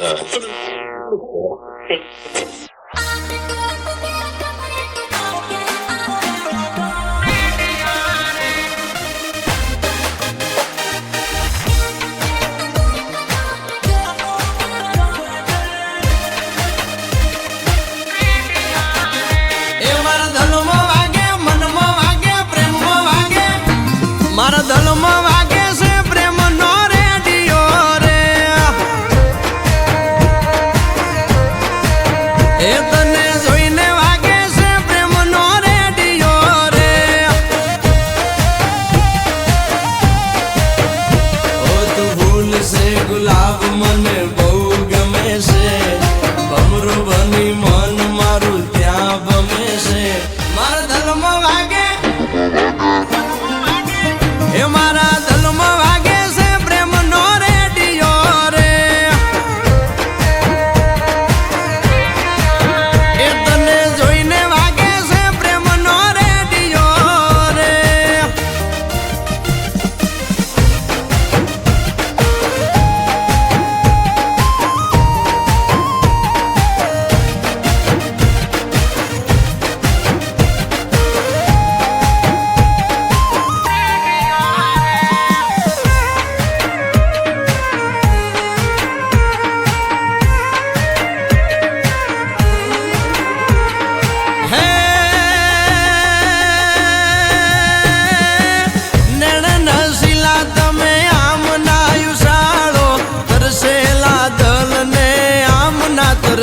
呃不能不 I'm on money.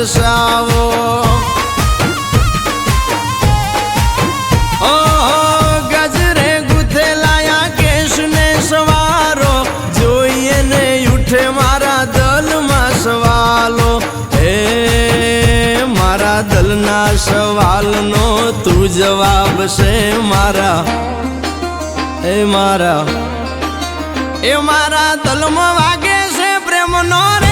વરસાવો મારા દલના સવાલનો તું જવાબ છે મારા. એ મારા. એ મારા તલમાં વાગે છે પ્રેમનો રે.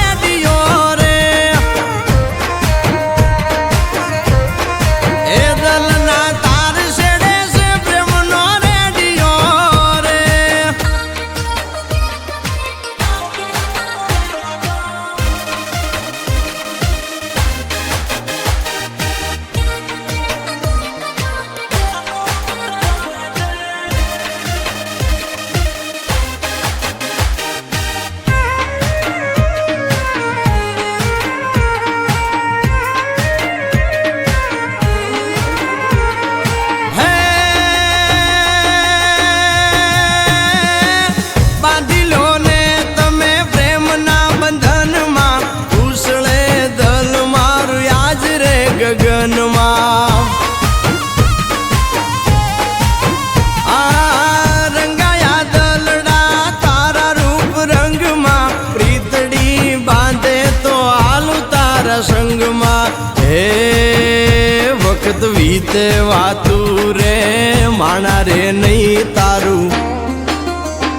વાત વીતે વાતું રે માણા રે નહીં તારું.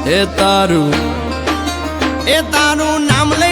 એ તારું. એ તારું નામ લઈ